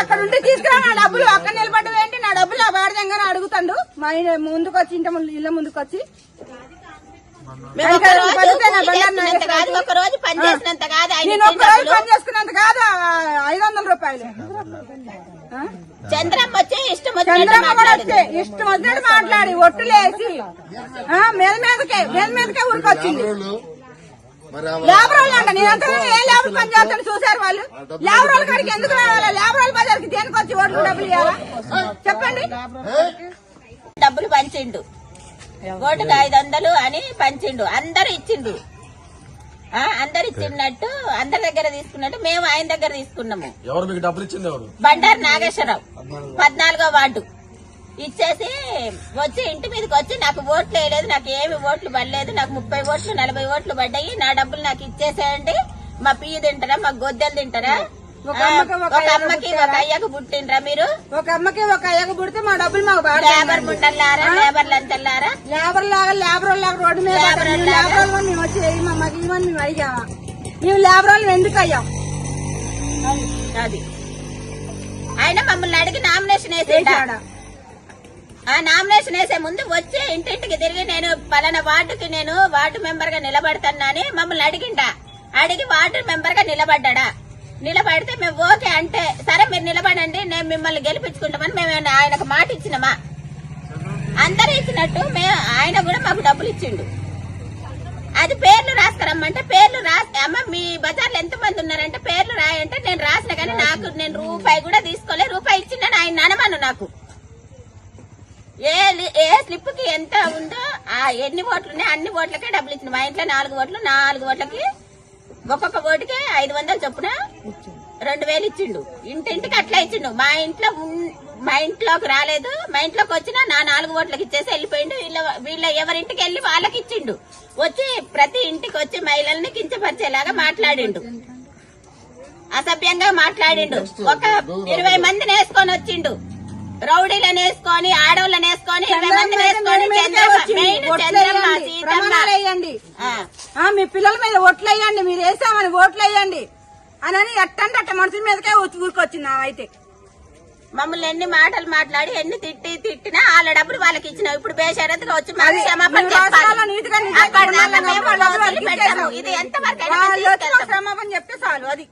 అక్కడ ఉండి తీసుకురా నా డబ్బులు అక్కడ నిలబడ్డవేంటి నా డబ్బులు ఆ బాడదంగానే అడుగుతాడు. మా ముందుకు వచ్చి ఇంటి ముందు ఇళ్ళ ముందుకు వచ్చి ఒక రోజు పని చేసినంత కాదు ఆయన నేను ఇచ్చిన ఒక్క రోజు డబ్బులు. పని చేసుకున్నంత కాదు ఆ ఐదు వందల రూపాయలు? చంద్రమ్మ వచ్చి ఇష్టం చంద్రమ్మ కూడా వచ్చి ఇష్టం వచ్చినట్టు మాట్లాడి ఒట్టులేసి మీద మీదకే మీద మీదకే ఊరికొచ్చింది. లేబర్ వాళ్ళు అంట నేను అంతా ఏ లేబర్ పని చేస్తాను చూసారు వాళ్ళు? లేబర్ వాళ్ళ కాడికి ఎందుకు రావాలి? లేబర్ వాళ్ళ బజార్కి దేనికి వచ్చి ఓట్లు డబ్బులు ఇవ్వాలా? చెప్పండి. డబ్బులు పంచిండు. ఓటుకు ఐదు వందలు అని పంచిండు. అందరు ఇచ్చిండు. ఆ, అందరు ఇచ్చినట్టు అందరి దగ్గర తీసుకున్నట్టు మేము ఆయన దగ్గర తీసుకున్నాము. ఎవరు మీకు డబ్బులు ఇచ్చింది ఎవరు? బండారు నాగేశ్వరరావు. పద్నాలుగో వార్డు. ఇచ్చేసి వచ్చి ఇంటి మీదకి వచ్చి నాకు ఓట్లు వేయలేదు నాకు ఏమి ఓట్లు పడలేదు నాకు ముప్పై ఓట్లు నలభై ఓట్లు పడ్డాయి. నా డబ్బులు నాకు ఇచ్చేసేయండి. మా పియ్యి తింటారా మా గొద్దెలు తింటారా? ఒక అమ్మకి ఒక అయ్యకు పుట్టిండ్రా మీరు? ఒక అమ్మకి ఒక అయ్యకు పుడితే మా డబ్బులు మాకు లేబర్ ముండల్లారా లేబర్ లంచల్లారా లేబర్ లాగా లేబర్ లాగా రోడ్డు మీద లేబర్ మేము వచ్చి మా ఇవ్వమని మేము అడిగామా మేము లేబర్ వాళ్ళు ఎందుకు అయ్యాం? అది. ఆయన మమ్మల్ని అడిగి నామినేషన్ వేసాడా? ఆ నామినేషన్ వేసే ముందు వచ్చి ఇంటింటికి తిరిగి నేను పలానా వార్డుకి నేను వార్డు మెంబర్గా నిలబడతానని మమ్మల్ని అడిగిండా. అడిగి వార్డు మెంబర్గా నిలబడ్డా నిలబడితే మేము ఓకే అంటే సరే మీరు నిలబడండి నేను మిమ్మల్ని గెలిపించుకుంటామని మేము ఆయనకు మాట ఇచ్చినామా? అందరూ ఇచ్చినట్టు మేము ఆయన కూడా మాకు డబ్బులు ఇచ్చిండు. అది పేర్లు రాసుకురమ్మంటే పేర్లు రాసి అమ్మ మీ బజార్లో ఎంత మంది ఉన్నారంటే పేర్లు రాయంటే నేను రాసిన కానీ నాకు నేను రూపాయి కూడా తీసుకోలే రూపాయి ఇచ్చిండని ఆయన అనమాను నాకు. ఏ ఏ స్లిప్కి ఎంత ఉందో ఆ ఎన్ని ఓట్లు ఉన్నాయి అన్ని ఓట్లకే డబ్బులు ఇచ్చింది మా ఇంట్లో నాలుగు ఓట్లు నాలుగు ఓట్లకి ఒక్కొక్క ఓటుకి ఐదు వందలు చొప్పున రెండు వేలు ఇచ్చిండు. ఇంటింటికి అట్లా ఇచ్చిండు. మా ఇంట్లో మా ఇంట్లోకి రాలేదు. మా ఇంట్లోకి వచ్చినా నా నాలుగు ఓట్లకి ఇచ్చేసి వెళ్ళిపోయిండు. వీళ్ళ వీళ్ళ ఎవరింటికి వెళ్ళి వాళ్ళకి ఇచ్చిండు. వచ్చి ప్రతి ఇంటికి వచ్చి మహిళల్ని కించపరిచేలాగా మాట్లాడిండు. అసభ్యంగా మాట్లాడిండు. ఒక ఇరవై మందిని వేసుకొని వచ్చిండు. రౌడీలను వేసుకొని ఆడవాళ్ళని వేసుకొని వేయండి. మీ పిల్లల మీద ఓట్లు వేయండి మీరు వేసామని ఓట్లు వేయండి అని ఎట్టంటే అట్ట మనుషుల మీదకే ఆమె అయితే. మమ్మల్ని ఎన్ని మాటలు మాట్లాడి ఎన్ని తిట్టి తిట్టినా వాళ్ళ డబ్బులు వాళ్ళకి ఇచ్చినాం. ఇప్పుడు బేషరతుగా వచ్చి. ఇది ఎంత వరకు. క్షమాపణ చెప్తే చాలు అది.